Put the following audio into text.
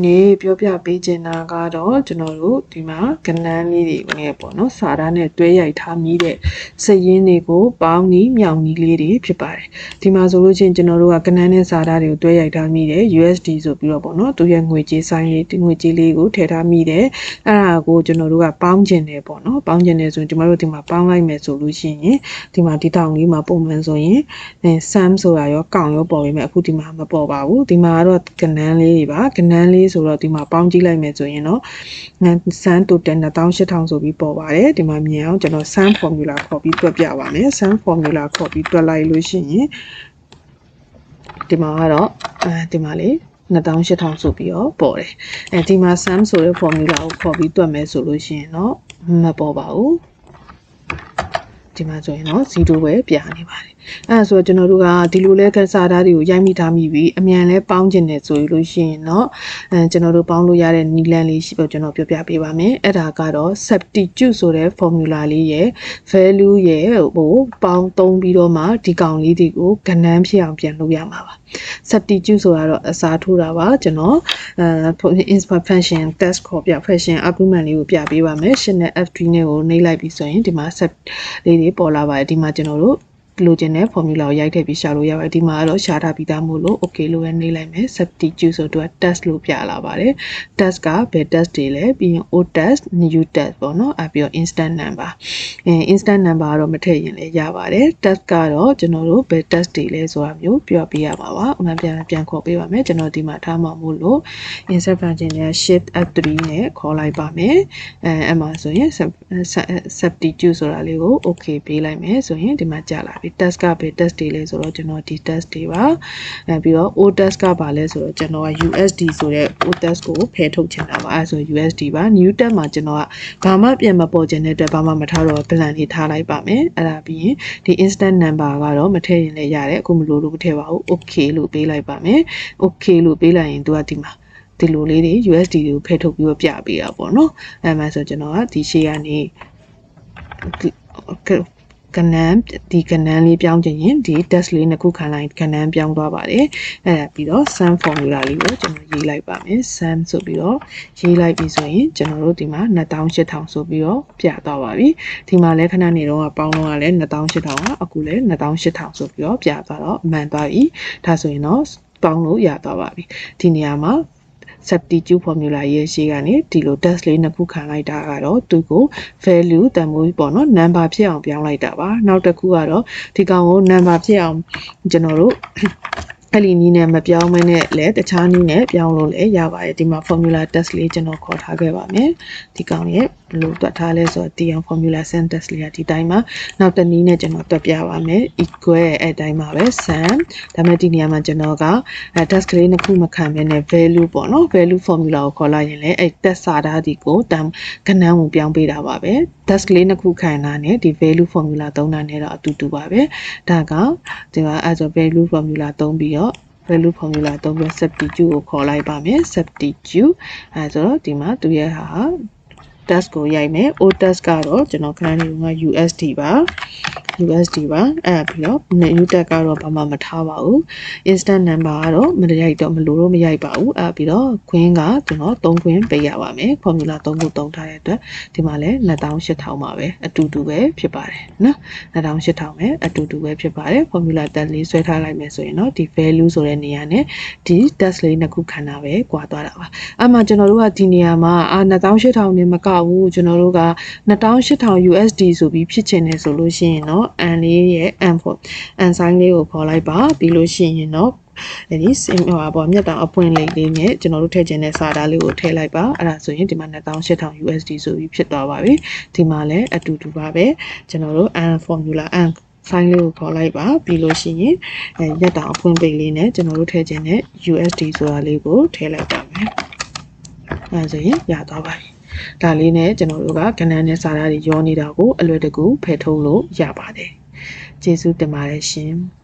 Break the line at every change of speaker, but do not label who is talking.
နေပြောပြပေးချင်တာကတော့ကျွန်တော်တို့ဒီမှာကဏန်းလေးတွေနဲ့ပေါ့နော်စာသားနဲ့တွဲရိုက်ထားမိတဲ့စည်ရင်းတွေကိုပေါင်းနီးမြောင်နီးလေးတွေဖြစ်ပါတယ်ဒီမှာဆိုလို့ချင်းကျွန်တော်တို့ကကဏန်းနဲ့စာသားတွေကိုတွဲရိုက်ထားမိတဲ့ USD ဆိုပြီးတော့ပေါ့နော်သူရဲ့ငွေကြေးဆိုင်လေးငွေကြေးလေးကိုထည့်ထားမိတယ်အဲ့ဒါကိုကျွန်တော်တို့ကပေါင်းကျင်တယ်ပေါ့နော်ပေါင်းကျင်တယ်ဆိုရင်ကျွန်တော်တို့ဒီမှာပေါင်းလိုက်မယ်ဆိုလို့ရှိရင်ဒီမှာဒီတောင်လေးမှာပုံမှန်ဆိုရင်အဲ sum ဆိုတာရောကောင်ရောပေါ်ပေမဲ့အခုဒီမှာမပေါ်ပါဘူးဒီမှာကတော့ကဏန်းလေးတွေပါကဏန်းလေးဆိုတော့ဒီမှာပေါင်းကြည့်လိုက်မယ်ဆိုရင်တော့စမ်း total 18000ဆိုပြီးပေါ်ပါတယ်ဒီမှာမြင်အောင်ကျွန်တော် sum formula ခေါ်ပြီးတွက်ပြပါမယ် sum formula ခေါ်ပြီးတွက်လိုက်လို့ရှိရင်ဒီမှာကတော့အဲဒီမှာလေး2800ဆိုပြီးတော့ပေါ်တယ်အဲဒီမှာ sum ဆိုတဲ့ formula ကိုခေါ်ပြီးတွက်မယ်ဆိုလို့ရှိရင်တော့မပေါ်ပါဘူးဒီမှာဆိုရင်တော့0ပဲပြနေပါတယ် အဲဒါဆိုတော့ကျွန်တော်တို့ကဒီလိုလဲကစားသားတွေကိုရိုက်မိထားမိပြီးအမြန်လဲပေါင်းကျင်တယ်ဆိုလို့ရှိရင်တော့အဲကျွန်တော်တို့ပေါင်းလို့ရတဲ့နီလန်လေးရှိဖို့ကျွန်တော်ပြောပြပေးပါမယ်အဲ့ဒါကတော့ substitute ဆိုတဲ့ formula လေးရဲ့ value ရဲ့ဟိုပေါင်းသုံးပြီးတော့မှဒီကောင်လေးတွေကိုကဏန်းဖြစ်အောင်ပြန်လုပ်ရမှာပါ substitute ဆိုတာတော့အစားထိုးတာပါကျွန်တော်အဲ inspire function test ခေါ်ပြ function argument လေးကိုပြပေးပါမယ်ရှင်းတဲ့ f3 နဲ့ကိုနှိပ်လိုက်ပြီးဆိုရင်ဒီမှာ set လေးတွေပေါ်လာပါတယ်ဒီမှာကျွန်တော်တို့ လိုချင်တဲ့ formula ကိုရိုက်ထည့်ပြီးရှာလို့ရပါတယ်ဒီမှာကတော့ရှာထားပြီးသားမို့လို့ okay လို့ပဲနှိပ်လိုက်မယ် substitute ဆိုတော့ test လို့ပြလာပါတယ် test ကဘယ် test တွေလဲပြီးရင် o test new test ပေါ့နော်အပြီးတော့ instant number အဲ instant number ကတော့မထည့်ရင်လည်းရပါတယ် test ကတော့ကျွန်တော်တို့ဘယ် test တွေလဲဆိုတာမျိုးပြောပြရပါပါဥပမာပြန်ပြန်ခေါ်ပေးပါမယ်ကျွန်တော်ဒီမှာထားမှာမို့လို့ insert function နဲ့ shift f3 နဲ့ခေါ်လိုက်ပါမယ်အဲအဲ့မှာဆိုရင် substitute ဆိုတာလေးကို okay ပေးလိုက်မယ်ဆိုရင်ဒီမှာကြာလာပြီ test ကဘယ် test တွေလဲဆိုတော့ကျွန်တော်ဒီ test တွေပါအဲပြီးတော့ o test ကဘာလဲဆိုတော့ကျွန်တော်က USD ဆိုတဲ့ o test ကိုဖယ်ထုတ်ချင်တာပါအဲဆို USD ပါ new test မှာကျွန်တော်ကဘာမှပြန်မပေါ်ချင်တဲ့အတွက်ဘာမှမထားတော့ plan လေးထားလိုက်ပါမယ်အဲ့ဒါပြီးရင်ဒီ instant number ကတော့မထည့်ရင်လည်းရတယ်အခုမလို့လို့မထည့်ပါဘူး okay လို့ပေးလိုက်ပါမယ် okay လို့ပေးလိုက်ရင်သူကဒီမှာဒီလိုလေးတွေ USD တွေကိုဖယ်ထုတ်ပြီးတော့ပြပေးတာပေါ့နော်အဲမှဆိုကျွန်တော်ကဒီရှေ့ကနေ ကနန်းဒီကနန်းလေးပြောင်းချင်ရင်ဒီ test လေးနှစ်ခုခံလိုက်ကနန်းပြောင်းသွားပါတယ်အဲဒါပြီးတော့ sum formula လေးကိုကျွန်တော်ရေးလိုက်ပါမယ် sum ဆိုပြီးတော့ရေးလိုက်ပြီဆိုရင်ကျွန်တော်တို့ဒီမှာ2800ဆိုပြီးတော့ပြသွားပါပြီဒီမှာလည်းခဏနေတော့ပေါင်းတော့လည်း2800ကအခုလည်း2800ဆိုပြီးတော့ပြသွားတော့အမှန်သွားပြီဒါဆိုရင်တော့ပေါင်းလို့ရသွားပါပြီဒီနေရာမှာ substitute formula ရဲ့ရှေ့ကနေဒီလို test လေးနှစ်ခုခံလိုက်တာကတော့သူကို value တန်ဖိုးပေါ့နော် number ဖြစ်အောင်ပြောင်းလိုက်တာပါနောက်တစ်ခုကတော့ဒီကောင်ကို number ဖြစ်အောင်ကျွန်တော်တို့အဲ့ဒီနည်းနဲ့မပြောင်းမနဲ့လည်းတခြားနည်းနဲ့ပြောင်းလို့လည်းရပါတယ်ဒီမှာ formula test လေးကျွန်တော်ခေါ်ထားခဲ့ပါမယ်ဒီကောင်ရဲ့ ဘယ်လိုတွက်ထားလဲဆိုတော့ဒီအောင် formula sum test လေးကဒီတိုင်းမှာနောက်တစ်နည်းနဲ့ကျွန်တော်တွက်ပြပါမယ် equal အဲ့တိုင်းမှာပဲ sum ဒါမဲ့ဒီနေရာမှာကျွန်တော်ကအဲ test ကလေးနှစ်ခုမခံဘဲနဲ့ value ပေါ့နော် value formula ကိုခေါ်လိုက်ရင်လည်းအဲ့ test စာသားဒီကိုတန်ကဏ္ဍကိုပြောင်းပေးတာပါပဲ test ကလေးနှစ်ခုခံတာနဲ့ဒီ value formula သုံးတာနဲ့တော့အတူတူပါပဲဒါကဒီမှာအဲဆို value formula သုံးပြီးတော့ value formula သုံးပြီး substitute ကိုခေါ်လိုက်ပါမယ် substitute အဲဆိုတော့ဒီမှာသူရဲ့ဟာ test ကိုရိုက်မယ် o test ကတော့ကျွန်တော်ခဏနေက USD ပါ USD ပါအဲ့ပြီးတော့ new tag ကတော့ဘာမှမထားပါဘူး instant number ကတော့မရိုက်တော့မလို့တော့မရိုက်ပါဘူးအဲ့ပြီးတော့ခွင်းကကျွန်တော်3ခွင်းပေးရပါမယ် formula 3ခု3ထားတဲ့အတွက်ဒီမှာလည်း2800ပါပဲအတူတူပဲဖြစ်ပါတယ်နော်2800ပဲအတူတူပဲဖြစ်ပါတယ် formula တက်လေးဆွဲထားလိုက်မယ်ဆိုရင်တော့ဒီ value ဆိုတဲ့နေရာနဲ့ဒီ test လေးနှစ်ခုခဏပဲကွာသွားတာပါအဲ့မှာကျွန်တော်တို့ကဒီနေရာမှာအာ2800နဲ့မကဘူးကျွန်တော်တို့က2800 USD ဆိုပြီးဖြစ်ချင်တယ်ဆိုလို့ရှိရင်တော့ n လေးရဲ့ n ဖို့ n sign လေးကိုခေါ်လိုက်ပါပြီးလို့ရှိရင်တော့အဲဒီစင်ဟိုပါပေါ့မြတ်တောင်အပွင့်လေးလေးနဲ့ကျွန်တော်တို့ထည့်ခြင်းတဲ့စာသားလေးကိုထည့်လိုက်ပါအဲ့ဒါဆိုရင်ဒီမှာ2800 USD ဆိုပြီးဖြစ်သွားပါပြီဒီမှာလည်းအတူတူပါပဲကျွန်တော်တို့ n formula n ဖိုင်လေးကိုခေါ်လိုက်ပါပြီးလို့ရှိရင်အဲရက်တောင်အဖွင့်ပိတ်လေးနဲ့ကျွန်တော်တို့ထည့်ခြင်းတဲ့ USD ဆိုတာလေးကိုထည့်လိုက်ပါမယ်အဲဆိုရင်ရသွားပါပြီ ဒါလေးနဲ့ကျွန်တော်တို့ကကဏ္ဍနဲ့စာသားတွေရောနေတာကိုအလွယ်တကူဖယ်ထုတ်လို့ရပါတယ်ကျေးဇူးတင်ပါတယ်ရှင်။